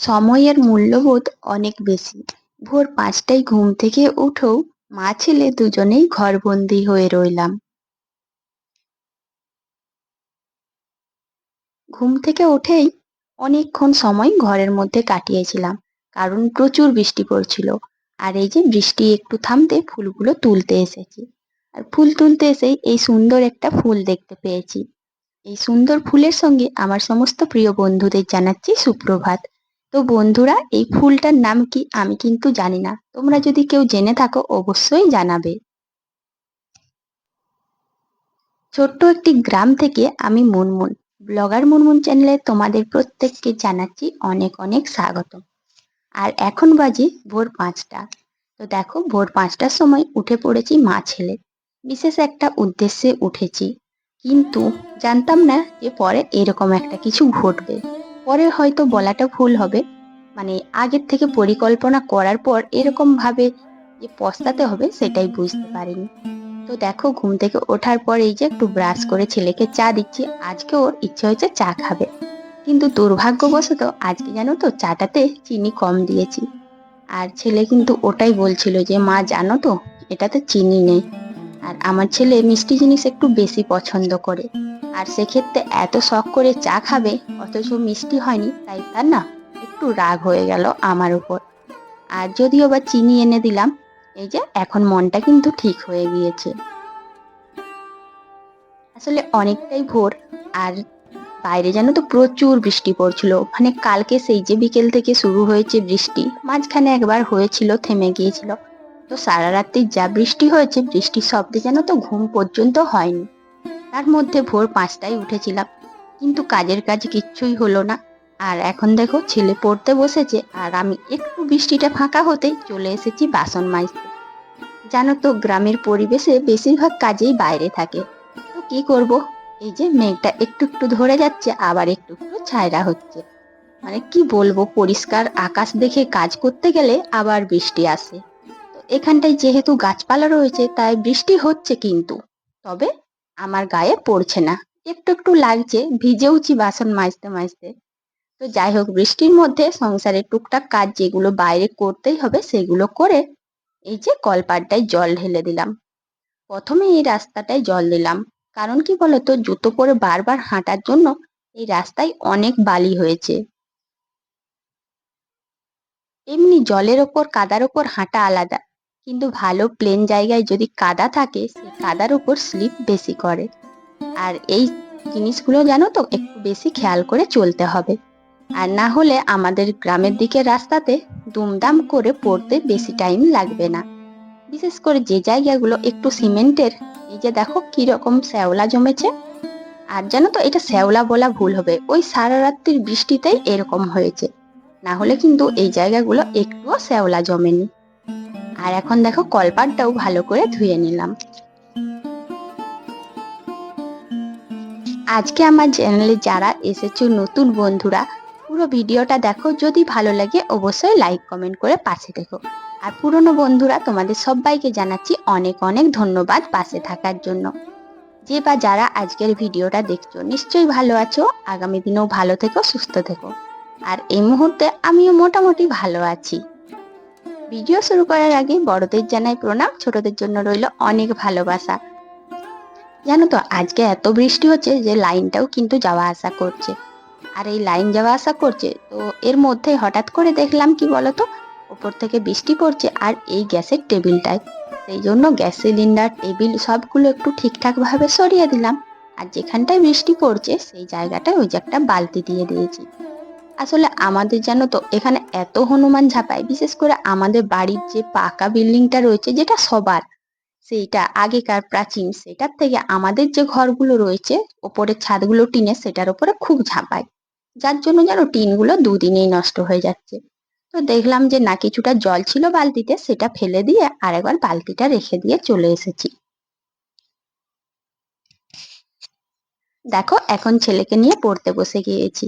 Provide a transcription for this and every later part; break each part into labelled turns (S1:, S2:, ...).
S1: সময়ের মূল্যবোধ অনেক বেশি। ভোর পাঁচটায় ঘুম থেকে উঠেও মা ছেলে দুজনেই ঘরবন্দি হয়ে রইলাম। ঘুম থেকে উঠেই অনেকক্ষণ সময় ঘরের মধ্যে কাটিয়েছিলাম, কারণ প্রচুর বৃষ্টি পড়ছিল। আর এই যে বৃষ্টি, একটু থামতে ফুলগুলো তুলতে এসেছি। আর ফুল তুলতে এসেই এই সুন্দর একটা ফুল দেখতে পেয়েছি। এই সুন্দর ফুলের সঙ্গে আমার সমস্ত প্রিয় বন্ধুদের জানাচ্ছি সুপ্রভাত। তো বন্ধুরা, এই ফুলটার নাম কি আমি কিন্তু জানি না। তোমরা যদি কেউ জেনে থাকো, অবশ্যই জানাবে। ছোট্ট একটি গ্রাম থেকে আমি মুনমুন, ব্লগার মুনমুন চ্যানেলে তোমাদের প্রত্যেককে জানাচ্ছি অনেক অনেক স্বাগত। আর এখন বাজে ভোর পাঁচটা। তো দেখো, ভোর পাঁচটার সময় উঠে পড়েছি মা ছেলে। বিশেষ একটা উদ্দেশ্যে উঠেছি। কিন্তু জানতাম না যে পরে এরকম একটা কিছু ঘটবে। পরে হয়তো বলাটা ভুল হবে। মানে আগের থেকে পরিকল্পনা করার পর এরকম ভাবে যে পস্তাতে হবে সেটাই বুঝতে পারিনি। তো দেখো, ঘুম থেকে ওঠার পর এই যে একটু ব্রাশ করে ছেলেকে চা দিচ্ছি, আজকে ওর ইচ্ছে হয়েছে চা খাবে। কিন্তু দুর্ভাগ্যবশত আজকে জানো তো চাটাতে চিনি কম দিয়েছি। আর ছেলে কিন্তু ওটাই বলছিল যে, মা, জানো তো এটাতে চিনি নেই। আর আমার ছেলে মিষ্টি জিনিস একটু বেশি পছন্দ করে। আর সেক্ষেত্রে এত শখ করে চা খাবে, অথচ মিষ্টি হয়নি, তাই তার না একটু রাগ হয়ে গেল আমার উপর। আর যদিও বা চিনি এনে দিলাম, এই যে এখন মনটা কিন্তু ঠিক হয়ে গিয়েছে। আসলে অনেকটাই ভোর, আর বাইরে যেন তো প্রচুর বৃষ্টি পড়ছিল মানে কালকে সেই যে বিকেল থেকে শুরু হয়েছে বৃষ্টি, মাঝখানে একবার হয়েছিল, থেমে গিয়েছিল। তো সারা রাত্রি যা বৃষ্টি হয়েছে, বৃষ্টির শব্দে যেন তো ঘুম পর্যন্ত হয়নি। তার মধ্যে ভোর পাঁচটায় উঠেছিলাম। কিন্তু কাজের কাজ কিচ্ছুই হলো না। আর এখন দেখো, ছেলে পড়তে বসেছে আর আমি একটু বৃষ্টিটা ফাঁকা হতেই চলে এসেছি বাসন মাজতে। জানো তো, গ্রামের পরিবেশে বেশিরভাগ কাজেই বাইরে থাকে। তো কি করব? এই যে মেঘটা একটু একটু ধরে যাচ্ছে, আবার একটু একটু ছায়রা হচ্ছে। মানে কি বলব, পরিষ্কার আকাশ দেখে কাজ করতে গেলে আবার বৃষ্টি আসে। তো এখানটায় যেহেতু গাছপালা রয়েছে, তাই বৃষ্টি হচ্ছে কিন্তু। তবে আমার গায়ে পড়ছে না। একটু একটু লাগছে, ভিজেওছি বাসন মাজতে মাজতে। তো যাই হোক, বৃষ্টির মধ্যে সংসারের টুকটাক কাজ যেগুলো বাইরে করতেই হবে, সেগুলো করে এই যে কলপাড়টায় জল ঢেলে দিলাম। প্রথমে এই রাস্তাটায় জল দিলাম। কারণ কি বলতো, জুতো পরে বারবার হাঁটার জন্য এই রাস্তায় অনেক বালি হয়েছে। এমনি জলের ওপর, কাদার ওপর হাঁটা আলাদা। কিন্তু ভালো প্লেন জায়গায় যদি কাদা থাকে সেই কাদার উপর স্লিপ বেশি করে। আর এই জিনিসগুলো জানো তো, একটু বেশি খেয়াল করে চলতে হবে। আর না হলে আমাদের গ্রামের দিকের রাস্তাতে দুমদাম করে পড়তে বেশি টাইম লাগবে না। বিশেষ করে যে জায়গাগুলো একটু সিমেন্টের, এই যে দেখো কি রকম শ্যাওলা জমেছে। আর জানো তো, এটা শ্যাওলা বলা ভুল হবে, ওই সারা রাত্রির বৃষ্টিতেই এরকম হয়েছে। না হলে কিন্তু এই জায়গাগুলো একটুও শ্যাওলা জমেনি। আর এখন দেখো কলপাটটাও ভালো করে ধুয়ে নিলাম। আজকে আমার চ্যানেলে যারা এসেছ নতুন বন্ধুরা, পুরো ভিডিওটা দেখো, যদি ভালো লাগে অবশ্যই লাইক কমেন্ট করে পাশে দেখো আর পুরনো বন্ধুরা, তোমাদের সবাইকে জানাচ্ছি অনেক অনেক ধন্যবাদ পাশে থাকার জন্য। যে বা যারা আজকের ভিডিওটা দেখছ, নিশ্চয়ই ভালো আছো, আগামী দিনেও ভালো থেকো, সুস্থ থেকো। আর এই মুহূর্তে আমিও মোটামুটি ভালো আছি। ভিডিও শুরু করার আগে বড়দের জানাই প্রণাম, ছোটদের জন্য রইল অনেক ভালোবাসা। জানো তো, আজকে এত বৃষ্টি হচ্ছে যে লাইনটাও কিন্তু যাওয়া আসা করছে। আর এই লাইন যাওয়া আসা করছে, তো এর মধ্যে হঠাৎ করে দেখলাম কি বলতো, ওপর থেকে বৃষ্টি পড়ছে আর এই গ্যাসের টেবিলটায়। সেই জন্য গ্যাস সিলিন্ডার, টেবিল সবগুলো একটু ঠিকঠাক ভাবে সরিয়ে দিলাম। আর যেখানটায় বৃষ্টি পড়ছে, সেই জায়গাটায় ওই যে একটা বালতি দিয়ে দিয়েছি। আসলে আমাদের জানো তো, এখানে এত হনুমান ঝাপায়, বিশেষ করে আমাদের বাড়ির যে পাকা বিল্ডিংটা রয়েছে যেটা সবার, সেইটা আগেকার প্রাচীন, সেটার থেকে আমাদের যে ঘরগুলো রয়েছে, ওপরের ছাদগুলো টিনের, সেটার উপরে খুব ঝাঁপায়। যার জন্য যেন টিনগুলো দুদিনেই নষ্ট হয়ে যাচ্ছে। তো দেখলাম যে না, কিছুটা জল ছিল বালতিতে, সেটা ফেলে দিয়ে আরেকবার বালতিটা রেখে দিয়ে চলে এসেছি। দেখো, এখন ছেলেকে নিয়ে পড়তে বসে গিয়েছি।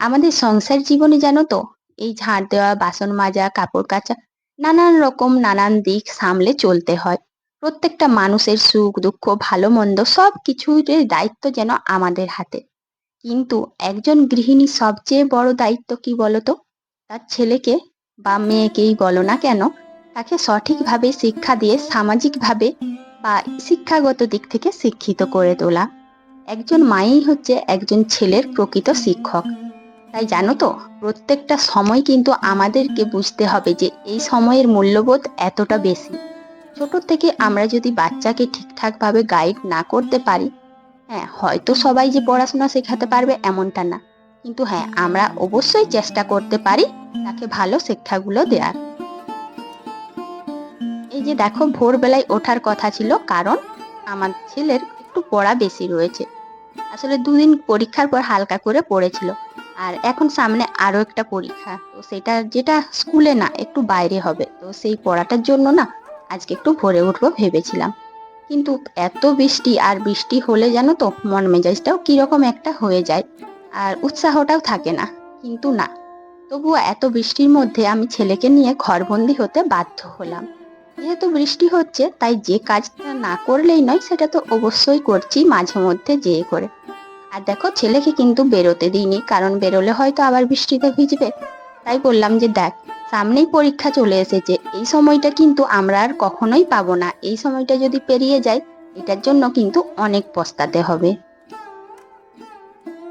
S1: আমাদের সংসার জীবনে জানো তো, এই ঝাড় দেওয়া, বাসন মাজা, কাপড় কাচা, নানান রকম নানান দিক সামলে চলতে হয়। প্রত্যেকটা মানুষের সুখ, দুঃখ, ভালো, মন্দ সব কিছুর দায়িত্ব যেন আমাদের হাতে। কিন্তু একজন গৃহিণী সবচেয়ে বড় দায়িত্ব কি বলতো? তার ছেলেকে বা মেয়েকেই বলো না কেন, তাকে সঠিকভাবে শিক্ষা দিয়ে সামাজিকভাবে বা শিক্ষাগত দিক থেকে শিক্ষিত করে তোলা। একজন মাই হচ্ছে একজন ছেলের প্রকৃত শিক্ষক। তাই জানো তো, প্রত্যেকটা সময় কিন্তু আমাদেরকে বুঝতে হবে যে এই সময়ের মূল্যবোধ এতটা বেশি। ছোট থেকে আমরা যদি বাচ্চাকে ঠিকঠাকভাবে গাইড না করতে পারি হ্যাঁ হয়তো সবাই যে পড়াশোনা শেখাতে পারবে এমনটা না। কিন্তু হ্যাঁ আমরা অবশ্যই চেষ্টা করতে পারি তাকে ভালো শিক্ষাগুলো দেওয়ার। এই যে দেখো, ভোরবেলায় ওঠার কথা ছিল, কারণ আমার ছেলের একটু পড়া বেশি রয়েছে। আসলে দুদিন পরীক্ষার পর হালকা করে পড়েছিল। আর এখন সামনে আরও একটা পরীক্ষা, তো সেটা যেটা স্কুলে না, একটু বাইরে হবে, তো সেই পড়াটার জন্য না আজকে একটু ভরে উঠবো ভেবেছিলাম। কিন্তু এত বৃষ্টি আর বৃষ্টি হলে জানো তো মন মেজাজটাও কীরকম একটা হয়ে যায় আর উৎসাহটাও থাকে না, কিন্তু না। তবুও এত বৃষ্টির মধ্যে আমি ছেলেকে নিয়ে ঘরবন্দি হতে বাধ্য হলাম। যেহেতু বৃষ্টি হচ্ছে, তাই যে কাজটা না করলেই নয়, সেটা তো অবশ্যই করছি মাঝে মধ্যে যেয়ে করে। আর দেখো, ছেলেকে কিন্তু বেরোতে দিইনি, কারণ বেরোলে হয়তো আবার বৃষ্টিতে ভিজবে। তাই বললাম যে দেখ, সামনেই পরীক্ষা চলে এসেছে, এই সময়টা কিন্তু আমরা আর কখনোই পাবো না। এই সময়টা যদি পেরিয়ে যায়, এটার জন্য কিন্তু অনেক পস্তাতে হবে।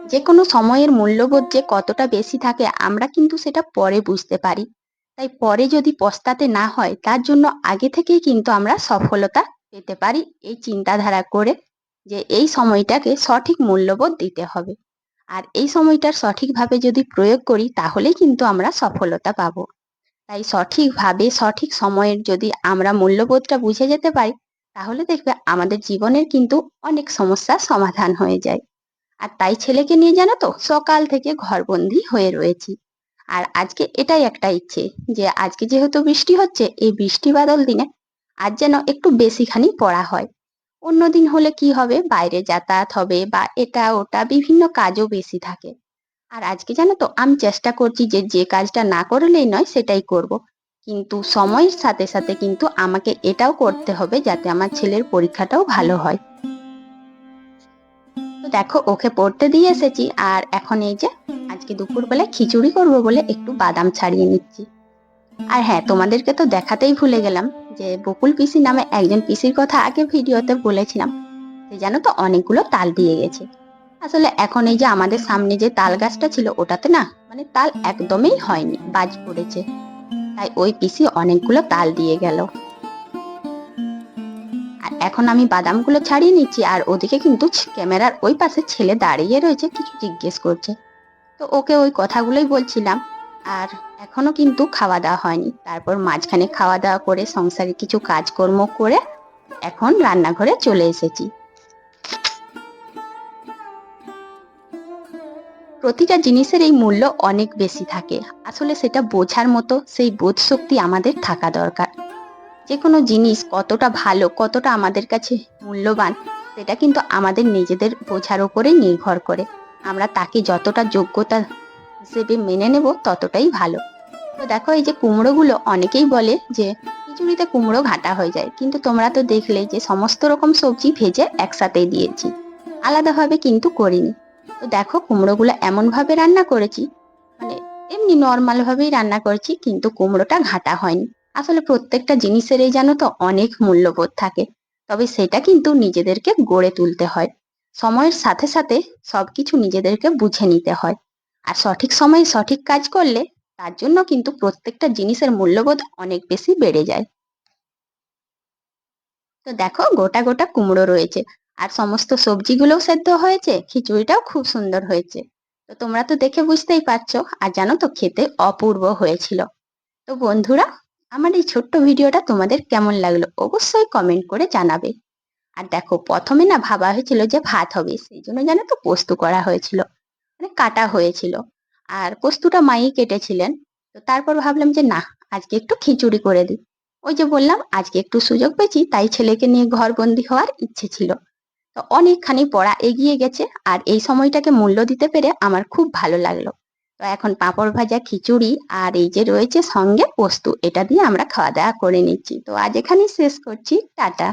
S1: যে কোনো সময়ের মূল্যবোধ যে কতটা বেশি থাকে, আমরা কিন্তু সেটা পরে বুঝতে পারি। তাই পরে যদি পস্তাতে না হয়, তার জন্য আগে থেকেই কিন্তু আমরা সফলতা পেতে পারি, এই চিন্তাধারা করে যে এই সময়টাকে সঠিক মূল্যবোধ দিতে হবে। আর এই সময়টার সঠিকভাবে যদি প্রয়োগ করি, তাহলেই কিন্তু আমরা সফলতা পাবো। তাই সঠিকভাবে সঠিক সময়ের যদি আমরা মূল্যবোধটা বুঝে যেতে পারি, তাহলে দেখবে আমাদের জীবনের কিন্তু অনেক সমস্যার সমাধান হয়ে যায়। আর তাই ছেলেকে নিয়ে জানো তো, সকাল থেকে ঘরবন্দি হয়ে রয়েছি। আর আজকে এটাই একটা ইচ্ছে যে আজকে যেহেতু বৃষ্টি হচ্ছে, এই বৃষ্টি বাদল দিনে আজ যেন একটু বেশিখানি পড়া হয়। অন্যদিন হলে কি হবে? বাইরে যাতায়াত হবে বা এটা ওটা বিভিন্ন কাজও বেশি থাকে। আর আজকে জানো তো, আমি চেষ্টা করছি যে যে কাজটা না করলেই নয় সেটাই করব। কিন্তু সময়ের সাথে সাথে কিন্তু আমাকে এটাও করতে হবে যাতে আমার ছেলের পরীক্ষাটাও ভালো হয়। দেখো, ওকে পড়তে দিয়ে এসেছি। আর এখন এই যে, আজকে দুপুরবেলায় খিচুড়ি করব বলে একটু বাদাম ছাড়িয়ে নিচ্ছি। আর হ্যাঁ তোমাদেরকে তো দেখাতেই ভুলে গেলাম যে বকুল পিসি নামে একজন পিসির কথা আগে ভিডিওতে বলেছিলাম। সে জানো তো অনেকগুলো তাল দিয়ে গেছে। আসলে এখন এই যে আমাদের সামনে যে তাল গাছটা ছিল ওটাতে না মানে তাল একদমই হয়নি, বাজ পড়েছে। তাই ওই পিসি অনেকগুলো তাল দিয়ে গেল। আর এখন আমি বাদামগুলো ছাড়িয়ে নিচ্ছি আর ওদিকে কিন্তু ক্যামেরার ওই পাশে ছেলে দাঁড়িয়ে রয়েছে, কিছু জিজ্ঞেস করছে। তো ওকে ওই কথাগুলোই বলছিলাম। আর এখনও কিন্তু খাওয়া দাওয়া হয়নি। তারপর মাঝখানে খাওয়া দাওয়া করে সংসারে কিছু কাজকর্ম করে এখন রান্নাঘরে চলে এসেছি। প্রতিটা জিনিসের এই মূল্য অনেক বেশি থাকে। আসলে সেটা বোঝার মতো সেই বোধ শক্তি আমাদের থাকা দরকার। যে কোনো জিনিস কতটা ভালো, কতটা আমাদের কাছে মূল্যবান, সেটা কিন্তু আমাদের নিজেদের বোঝার ওপরেই নির্ভর করে। আমরা তাকে যতটা যোগ্যতা হিসেবে মেনে নেব ততটাই ভালো। তো দেখো এই যে কুমড়োগুলো অনেকেই বলে যে, খিচুড়িতে কুমড়ো ঘাটা হয়ে যায়। কিন্তু তোমরা তো দেখলে যে সমস্ত রকম সবজি ভেজে একসাথেই দিয়েছি। আলাদাভাবে কিন্তু করিনি। তো দেখো কুমড়োগুলো এমনভাবে রান্না করেছি মানে এমনি নর্মাল ভাবেই রান্না করেছি, কিন্তু কুমড়োটা ঘাটা হয়নি। আসলে প্রত্যেকটা জিনিসেরই জানো তো অনেক মূল্যবোধ থাকে। তবে সেটা কিন্তু নিজেদেরকে গড়ে তুলতে হয়। সময়ের সাথে সাথে সবকিছু নিজেদেরকে বুঝে নিতে হয়। আর সঠিক সময়ে সঠিক কাজ করলে তার জন্য কিন্তু প্রত্যেকটা জিনিসের মূল্যবোধ অনেক বেশি বেড়ে যায়। তো দেখো গোটা গোটা কুমড়ো রয়েছে আর সমস্ত সবজিগুলোও সেদ্ধ হয়েছে, খিচুড়িটাও খুব সুন্দর হয়েছে। তো তোমরা তো দেখে বুঝতেই পারছ আর জানো তো খেতে অপূর্ব হয়েছিল। তো বন্ধুরা, আমার এই ছোট্ট ভিডিওটা তোমাদের কেমন লাগল অবশ্যই কমেন্ট করে জানাবে। আর দেখো প্রথমে না ভাবা হয়েছিল যে ভাত হবে, সেই জন্য জানো তো পোস্ত করা হয়েছিল। মানে কাটা হয়েছিল। আর পোস্তটা মাই কেটেছিলেন। তো তারপর ভাবলাম যে না আজকে একটু খিচুড়ি করে দিই। ওই যে বললাম, আজকে একটু সুযোগ পেয়েছি, তাই ছেলেকে নিয়ে ঘরবন্দি হওয়ার ইচ্ছে ছিল। তো অনেকখানি পড়া এগিয়ে গেছে, আর এই সময়টাকে মূল্য দিতে পেরে আমার খুব ভালো লাগল। তো এখন পাঁপড় ভাজা খিচুড়ি আর এই যে রয়েছে সঙ্গে পোস্ত, এটা দিয়ে আমরা খাওয়া দাওয়া করে নিচ্ছি। তো আজ এখানেই শেষ করছি। টাটা।